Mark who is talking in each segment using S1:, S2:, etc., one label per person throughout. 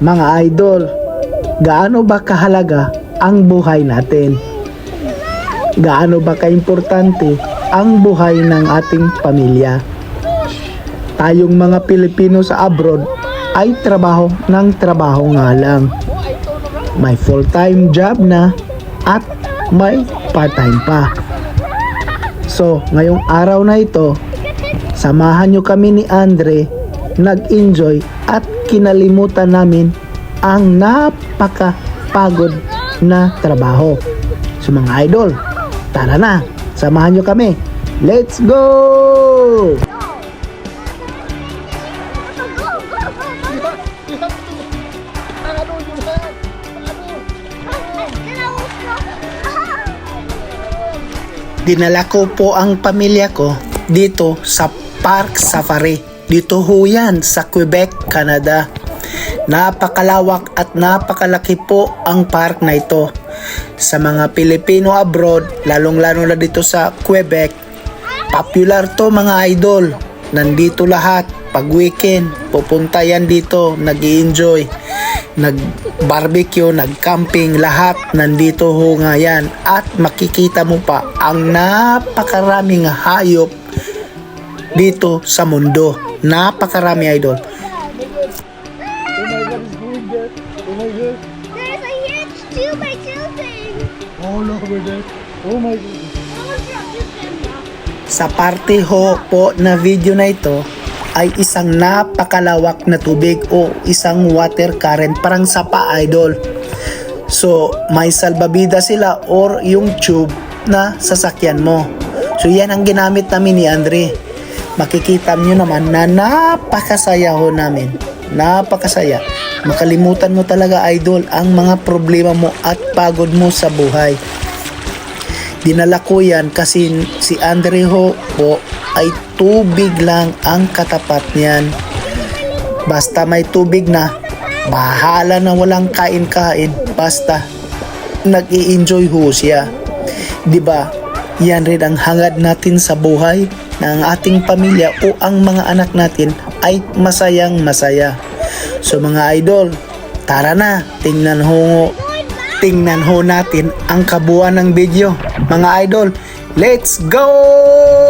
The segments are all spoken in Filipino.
S1: Mga idol, gaano ba kahalaga ang buhay natin? Gaano ba kaimportante ang buhay ng ating pamilya? Tayong mga Pilipino sa abroad ay trabaho ng trabaho nga lang. May full-time job na at may part-time pa. So, ngayong araw na ito, samahan nyo kami ni Andre nag-enjoy at kinalimutan namin ang napakapagod na trabaho. So mga idol, tara na, samahan nyo kami. Let's go! Dinala ko po ang pamilya ko dito sa Park Safari. Dito ho yan sa Quebec, Canada. Napakalawak at napakalaki po ang park na ito. Sa mga Pilipino abroad, lalong-lalo na dito sa Quebec, popular to mga idol. Nandito lahat. Pag weekend, pupunta yan dito, nag enjoy nag-barbecue, nag-camping, lahat nandito ho nga yan. At makikita mo pa ang napakaraming hayop dito sa mundo. Napakarami idol.
S2: There's a huge tube by children.
S1: All over there. Oh my God. Sa parte ho po na video na ito ay isang napakalawak na tubig o isang water current parang sapa idol. So may salbabida sila or yung tube na sasakyan mo. So yan ang ginamit namin ni Andre. Makikita nyo naman na napakasaya ho namin. Napakasaya. Makalimutan mo talaga idol ang mga problema mo at pagod mo sa buhay. Dinala ko yan kasi si Andre ho po ay tubig lang ang katapat niyan. Basta may tubig na, bahala na walang kain-kain. Basta nag-i-enjoy ho siya. 'Di ba? Yan rin ang hangad natin sa buhay ang ating pamilya o ang mga anak natin ay masayang masaya. So mga idol, tara na, tingnan ho tingnan ho natin ang kabuuan ng video. Mga idol, let's go!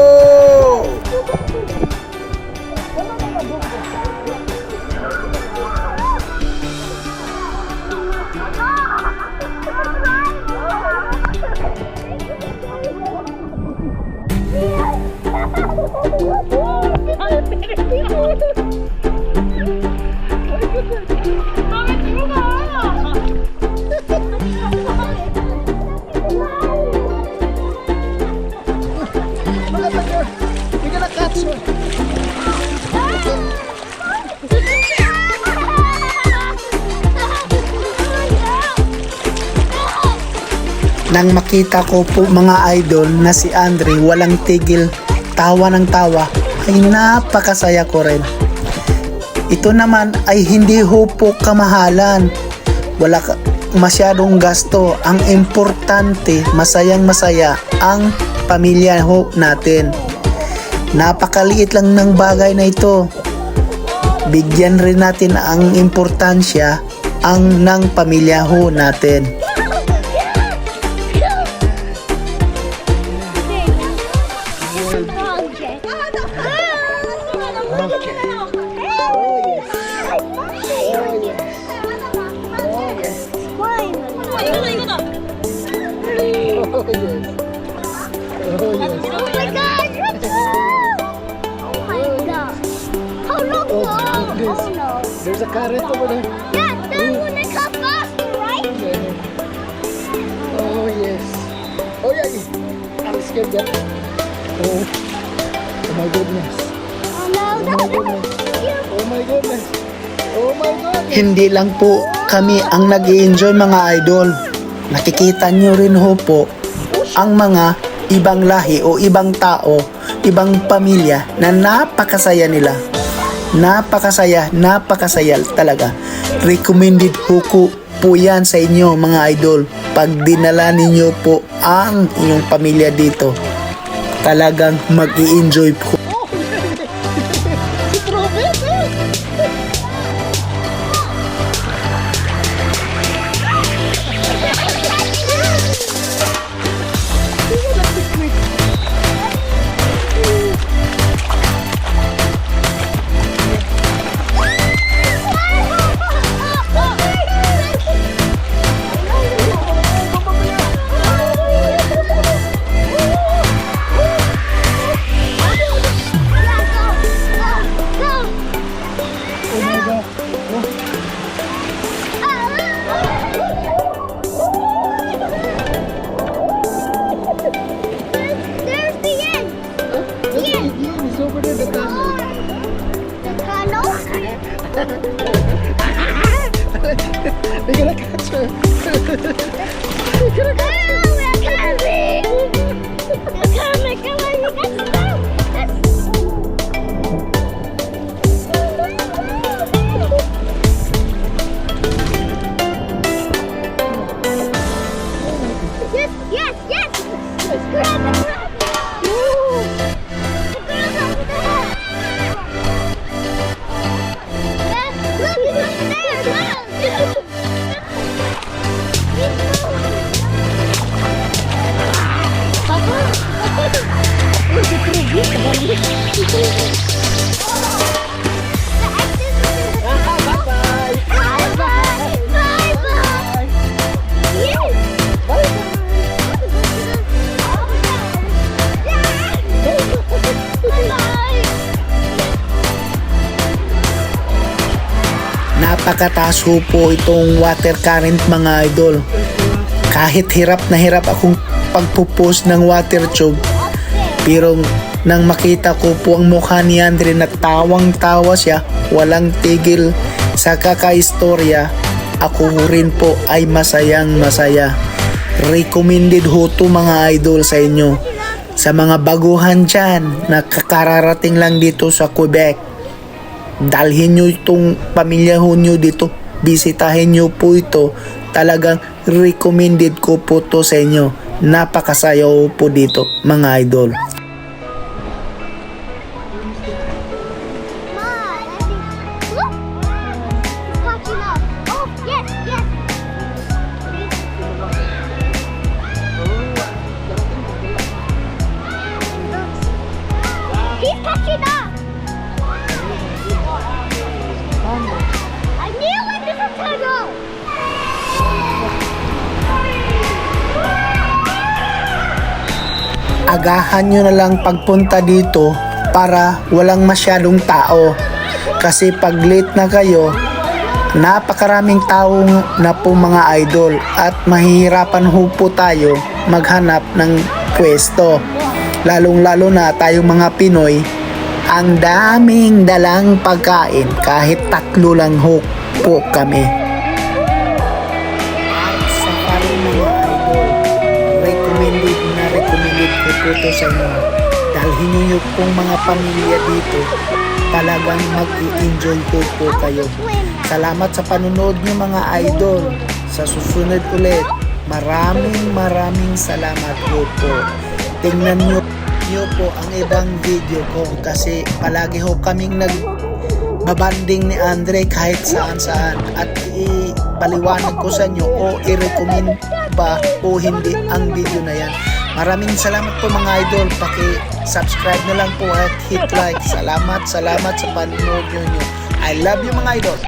S1: Nang makita ko po mga idol na si Andre walang tigil, tawa ng tawa, ay napakasaya ko rin. Ito naman ay hindi ho po kamahalan. Wala ka, masyadong gasto. Ang importante, masayang masaya ang pamilya ho natin. Napakaliit lang ng bagay na ito. Bigyan rin natin ang importansya ang ng pamilya ho natin.
S2: Oh, no.
S1: goodness.
S2: Oh no.
S1: There's a carrot over there.
S2: Yeah, that one that got faster, right?
S1: Oh yes. Oh yeah. yeah. I'm scared that. Oh. Oh my goodness.
S2: Oh no, that was
S1: Oh my goodness. Oh my goodness. Hindi lang po kami ang nag enjoy mga idol. Nakikita nyo rin ho po ang mga ibang lahi o ibang tao, ibang pamilya na napakasaya nila. Napakasaya, napakasaya talaga. Recommended ho ko po yan sa inyo mga idol. Pag dinala ninyo po ang inyong pamilya dito, talagang mag enjoy po They're gonna catch her.
S2: They're gonna catch her.
S1: Napakataas ho po itong water current mga idol. Kahit hirap na hirap akong pagpupost ng water tube, pero nang makita ko po ang mukha ni Andre na tawang tawa siya, walang tigil sa kakaistorya, ako rin po ay masayang masaya. Recommended ho to mga idol sa inyo. Sa mga baguhan dyan na kakararating lang dito sa Quebec, dalhin nyo itong pamilya ho nyo dito. Bisitahin nyo po ito. Talagang recommended ko po to sa inyo. Napakasayaw po dito mga idol. Agahan nyo na lang pagpunta dito para walang masyadong tao. Kasi pag late na kayo, napakaraming tao na po mga idol at mahihirapan ho po tayo maghanap ng pwesto. Lalong lalo na tayong mga Pinoy, ang daming dalang pagkain kahit tatlo lang ho po kami. Recommended ko sa inyo. Dalhin niyo pong mga pamilya dito, talagang mag-i-enjoy po po kayo. Salamat sa panunod niyo mga idol. Sa susunod ulit, maraming maraming salamat po po. Tingnan niyo niyo po ang ibang video ko kasi palagi ho kaming nag babanding ni Andre kahit saan saan at ipaliwanag ko sa inyo o i-recommend ba o hindi ang video na yan. Maraming salamat po mga idol. Paki-subscribe na lang po at hit like. Salamat, salamat sa panonood nyo. I love you mga idol.